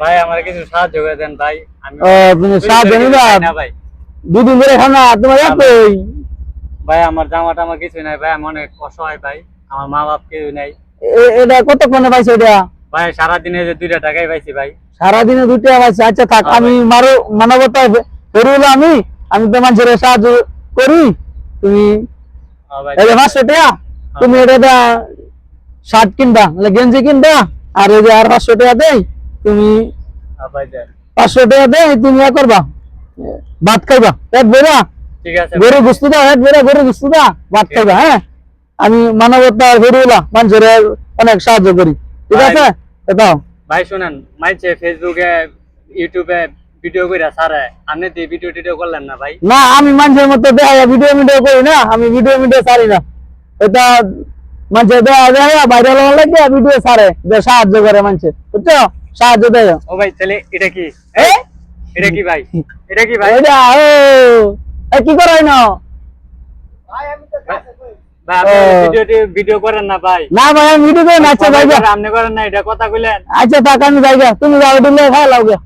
ভাই আমার কিছু সাহায্য করে দেন ভাই। আমি সাহায্য না ভাই। দুদিন ধরে খানা তোমার একই। ভাই আমার জামা টামা কিছু নাই ভাই আমি অনেক অসহায় ভাই। আমার মা বাপ কেউ নাই এটা কতক্ষণে পাইছো এটা? ভাই সারাদিনে যে দুইটা টাকাই পাইছি ভাই। সারাদিনে দুটো পাইছো? আচ্ছা থাক হ্যাঁ আমি মারো মানবতা বেরোলো আমি। আমি তো মানুষের সাহায্য করি। তুমি হ্যাঁ পাঁচশো টাকা। তুমি এটা শার্ট কিনবা গেঞ্জি কিনবা আর এই যে আর পাঁচশো টাকা দেই তুমি পাঁচশো টাকা দেই তুমি ইয়া করবা ভাত খাইবা পেট আছে। গরু গুস্তু দা পেট বেরা গরু গুস্তু দা ভাত খাইবা হ্যাঁ? আমি মানবতা বেরোলা মানুষের অনেক সাহায্য করি। ঠিক আছে? দাও। ভাই শুনেন মাইছে ফেসবুকে ইউটিউবে ভিডিও কইরা সারে আপনি তো ভিডিও টিডিও করলেন না ভাই? না আমি মানুষের মতো দেখা ভিডিও ভিডিও করি না আমি ভিডিও ভিডিও সারি না। এটা ভাইরাল হওয়ার লাগে ভিডিও সারে যে সাহায্য করে মানুষের। বুঝছ? সাহায্য দেয়। ও ভাই তাহলে এটা কি? এ? এটা কি ভাই? এটা কি ভাই? এটা ও! এ কি করাই না ভাই। ভিডিও ভিডিও করেন না ভাই। না ভাই আমি ভিডিও করি না আচ্ছা ভাই আপনি করেন না এটা কথা কইলেন। আচ্ছা থাক আমি যাই গে। তুমি যাও দিলে খাই লাও গে